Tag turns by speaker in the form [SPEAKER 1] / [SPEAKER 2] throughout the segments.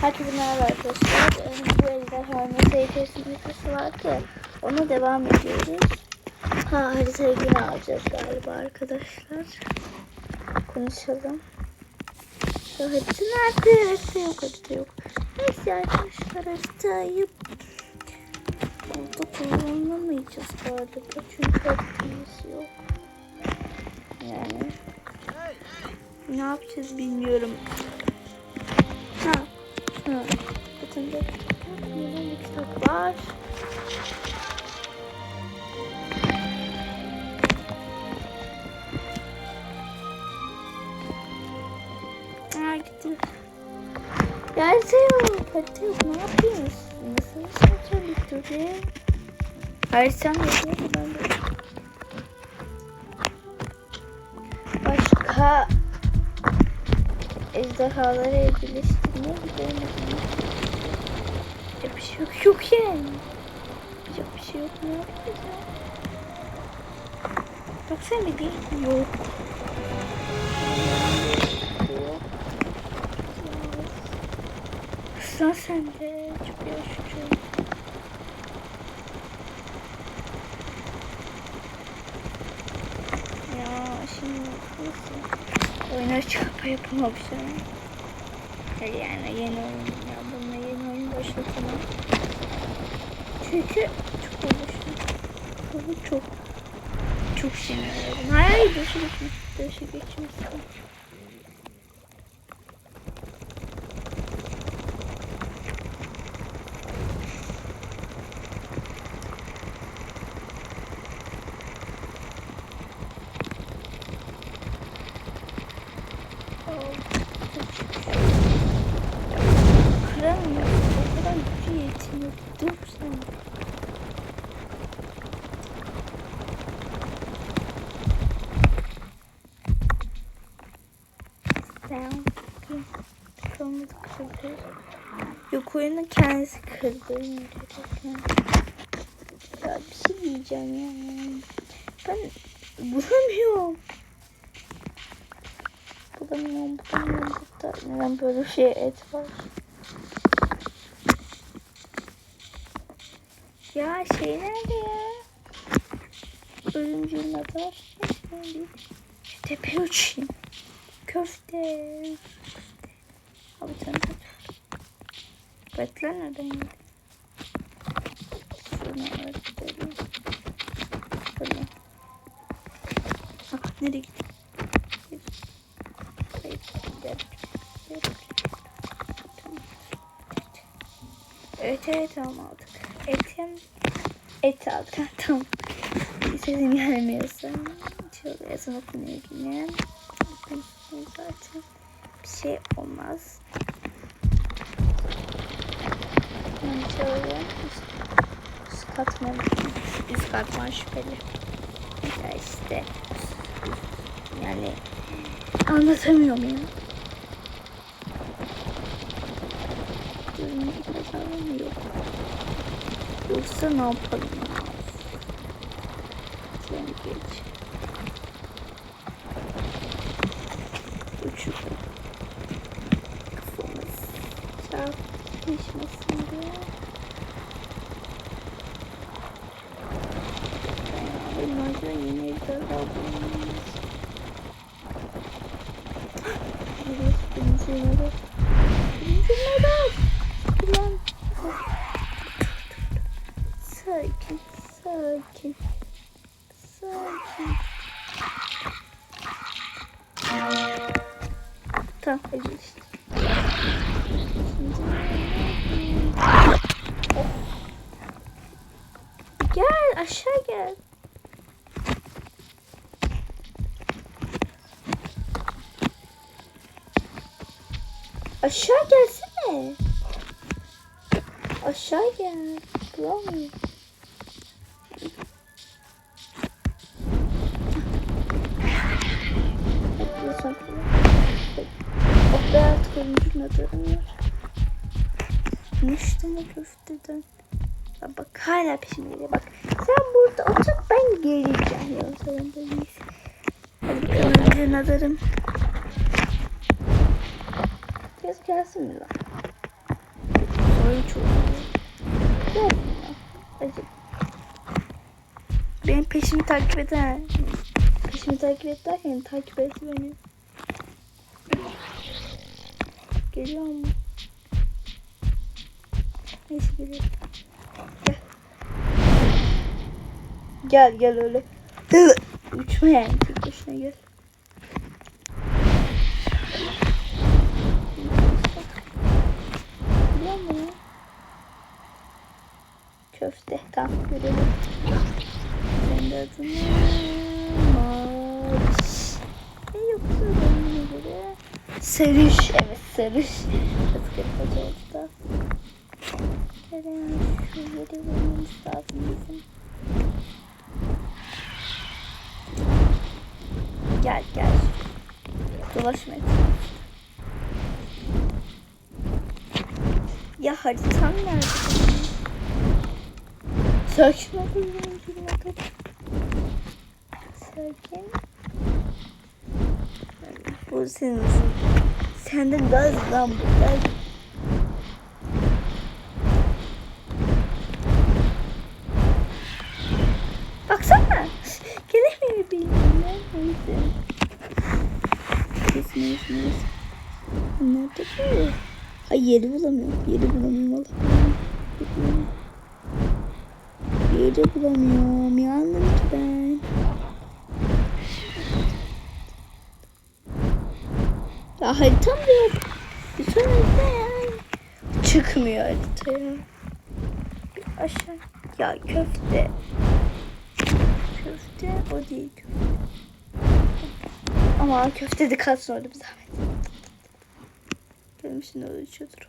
[SPEAKER 1] Herkese merhaba arkadaşlar. Ee, Bu ejderhanın seyircisinin haritası vardı ya. Ona devam ediyoruz. Ha haritayı yine alacağız galiba arkadaşlar. Konuşalım. Ya harita nerede? Harita yok, harita yok. Neyse arkadaşlar haritayı burada kullanamayacağız galiba. Çünkü haritamız yok. Yani ne yapacağız bilmiyorum. Ha. Ha. Bütün de yeni kitap var. Aa gitti. Harita yok. Harita yok. Ne yapıyorsunuz? Nasıl yapacağım bir türlü? Haritam yok. Ne kadar da- Başka ejderhaları birleştirmeye gidelim. Yapacak bir şey yok, yok yani. Yapacak bir şey yok. Ne yapacağız ya? Baksana bir değil. Yok. Sıra sende. Çok yaşlı. Ya şimdi nasıl? Oyuna çıkıp yapamamışım. Hayır yani yeni oyun ya bununla yeni oyun başlatamam. Çünkü çok uğraştım. Çok çok sinirlendim. Hayır dışı geçmiş. Dışı geçmiş. Kıramıyorum. O kadar gücü yetmiyor. Dur sen. Kafamı kırdı. Yok kendisi kırdı. Ya bir şey diyeceğim ya. Ben vuramıyorum. Bulamıyorum, bulamıyorum. Burada neden böyle bir şey et var? Ya şey nerede ya? Ölümcül atar. Şu tepe uçayım. Köfte. Abi sen de Betler nereden geldi? Şuna ötlerim. Böyle. Bak nereye gitti? Evet evet tamam aldık. Etim et aldık. Tamam. Sesim gelmiyorsa şöyle yazın okunuyor yine. Zaten. Bir şey olmaz. Ben şöyle üst, katman üst katman şüpheli. Ya işte yani anlatamıyorum ya. Mı yok? Yoksa ne yapalım ya? Sen geç. Uçurdu. Kafamız çarpışmasın diye. Benim acaba yeni ejderha bulmamız. Evet, birinci numara. Birinci numara. Ulan. Sakin, sakin. Sakin. Tamam, işte. Gel, aşağı gel. Aşağı gelsene. Aşağı gel. Var. Müşteri mi köfteden? Ya bak hala geliyor. Bak sen burada otur ben geleceğim. Ya sen de iyisin. Hadi önce nazarım. Gelsin mi lan? böyle çok Yok ya. Acı. Benim peşimi takip eden peşimi takip et derken takip et beni. Geliyor mu? Neyse geliyor. Gel. Gel gel öyle. Uçma yani tek başına gel. Köfte. Tamam görelim. Senin de adın ne? Maç. Ne yoksa rengine göre. Sarış. Evet sarış. Baskı yapacağız da. Kerem şu yeri vermemiz lazım bizim. Gel gel. Dolaşma etrafta. Ya haritam nerede? Sakin ol. Sakin. Bu senin daha hızlı lan bu. Gel. Baksana. Gelemiyor benimle. Neyse. Kesin neyse neyse. Nerede bu? Ay yeri bulamıyorum. Yeri bulamıyorum. Vallahi. Yeri bulamıyorum. Yandım ki ben. Ya haritam da yok. Bir sonrasında yani. Çıkmıyor haritaya. Bir aşağı. Ya köfte. Köfte o değil. Ama köfte de kalsın orada bir zahmet. Benim için öyle içiyordur.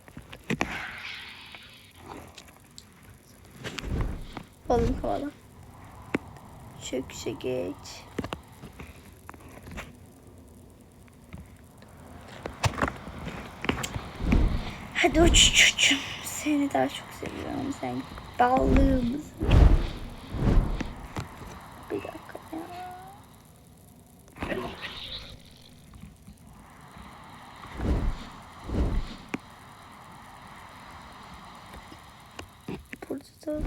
[SPEAKER 1] Balım kovala. Çöküşe geç. Hadi uç çocuğum. Seni daha çok seviyorum. Sen ballığımız. Bir dakika ya. Burada da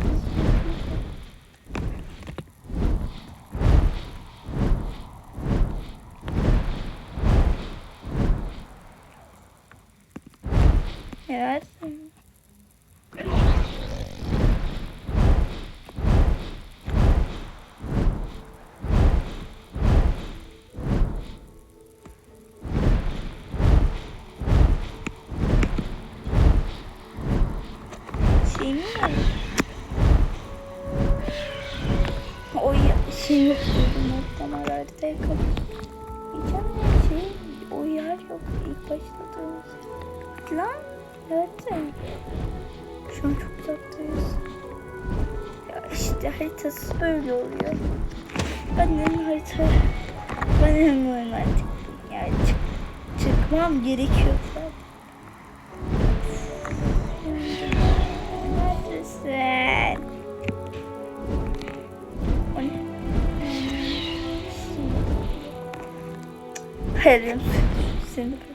[SPEAKER 1] Evet. Şey mi? O şey yok muhtemelen ya şey o yer yok ilk başladığımız. Lan evet de. Şu an çok uzaktayız. Ya işte haritası böyle oluyor. De harita ben de artık yani çık, çıkmam gerekiyor. Neredesin? O ne? Hayır, seni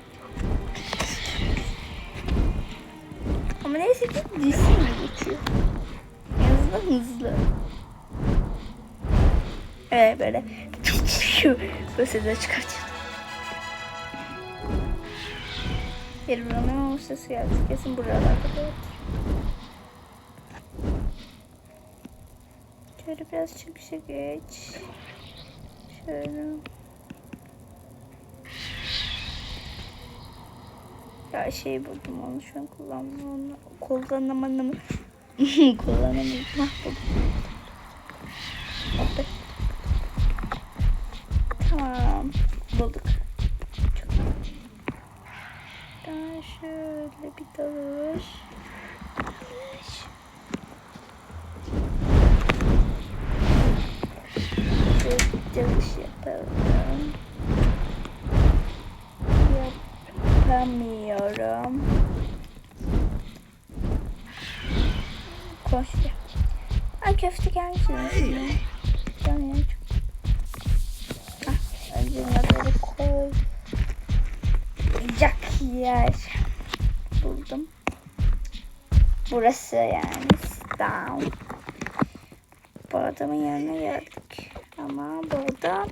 [SPEAKER 1] neyse ki mi geçiyor? En hızlı. Evet böyle. Bu sesleri çıkartıyor. Bir buranın o sesi geldi. Kesin buralarda da Şöyle biraz çıkışa geç. Şöyle. Ya şey buldum onu şu an kullanmam kullanamadım. kullanamadım. Mahvoldum. Tamam. Bulduk. Çok. Ben şöyle bir. Dalış. Koştu. Ay köfte gelmiş. yine. Canım çok. Ah, önce koy. Yiyecek yer. Buldum. Burası yani. Down. Bu adamın yanına geldik. Ama bu adam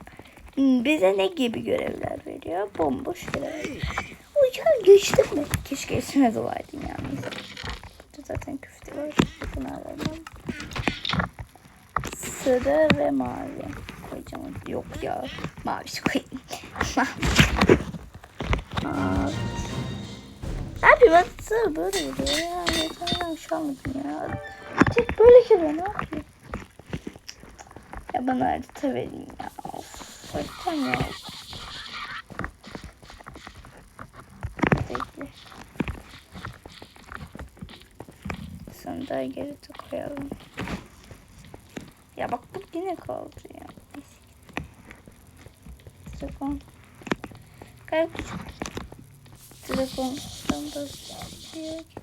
[SPEAKER 1] bize ne gibi görevler veriyor? Bomboş görevler. Uçağı geçtim mi? Keşke geçmez olaydım yalnız. Burada zaten küfte var. Bunu alalım. Sarı ve mavi. Koyacağım. Yok ya. Mavi koyayım. Mavi. Abi ben sarı böyle gidiyor ya. Yeter şu anladım ya. Tek böyle geliyor ne yapayım? Ya bana harita verin ya. Of. Harita ya. Bekle. Sandığa geri de koyalım. Ya bak bu yine kaldı ya. Neyse. Telefon. Kalp. Telefon. Sandığa şuraya git.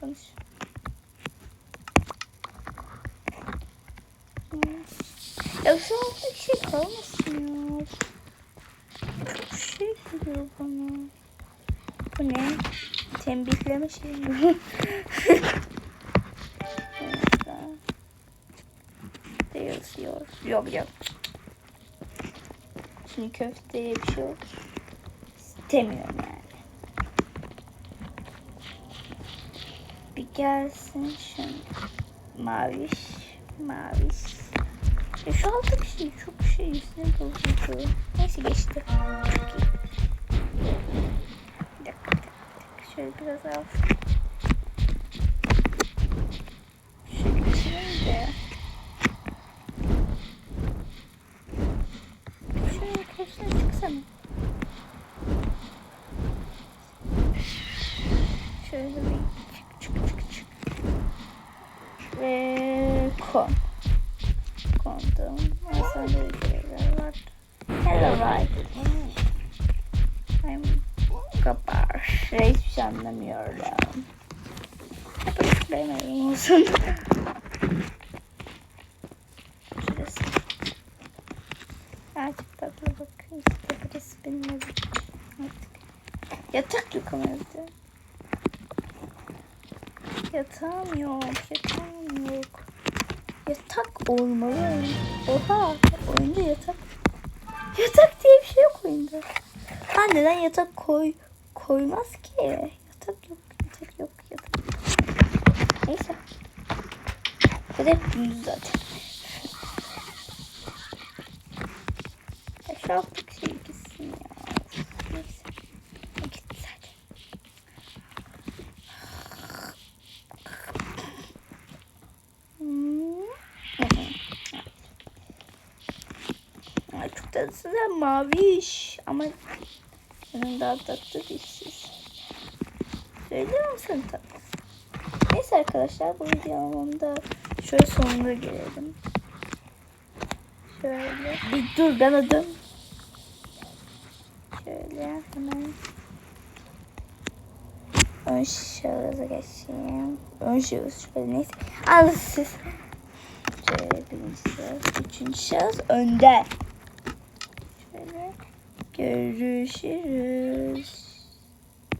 [SPEAKER 1] Konuş. Hmm. Ya şu an bir şey kalmasın ya. Çok şey geliyor bana. Bu ne? Tembihleme mi? Değilsiyor. Yok yok. Şimdi köfteye bir şey olur. İstemiyorum yani. Bir gelsin şimdi. Maviş. Maviş. Ya şu altta bir şey çok şey üstüne bozuldu. Neyse geçti. Çok iyi. Bir dakika, bir dakika, bir dakika. Şöyle biraz al. Şöyle. Şöyle karşına çıksana. Şöyle bir çık. Hello right. Kapar. Hiçbir şey anlamıyorum. Tıklayamıyorum olsun. Şurası. Artık tatlı bakın. İşte burası benim evim. Yatak yok ama evde. Yatağım yok. Yatağım yok. Yatak olmalı. Oha. Oyunda yatak. Yatak diye bir şey yok oyunda. Ha neden yatak koy koymaz ki? Yatak yok. Yatak yok. Yatak. Neyse. Da hep gündüz zaten. Aşağılık şey gitsin ya. Neyse. Gitti zaten. Hmm. Çok tatlı da maviş ama senin daha tatlı dişsiz. Söylüyor musun tatlı? Neyse arkadaşlar bu videonun da şöyle sonuna gelelim. Şöyle bir dur ben adım. Şöyle hemen ön şahısa geçeyim. Ön şahıs şöyle neyse. Alın siz. Şöyle birinci şahıs, üçüncü şahıs önde. Görüşürüz.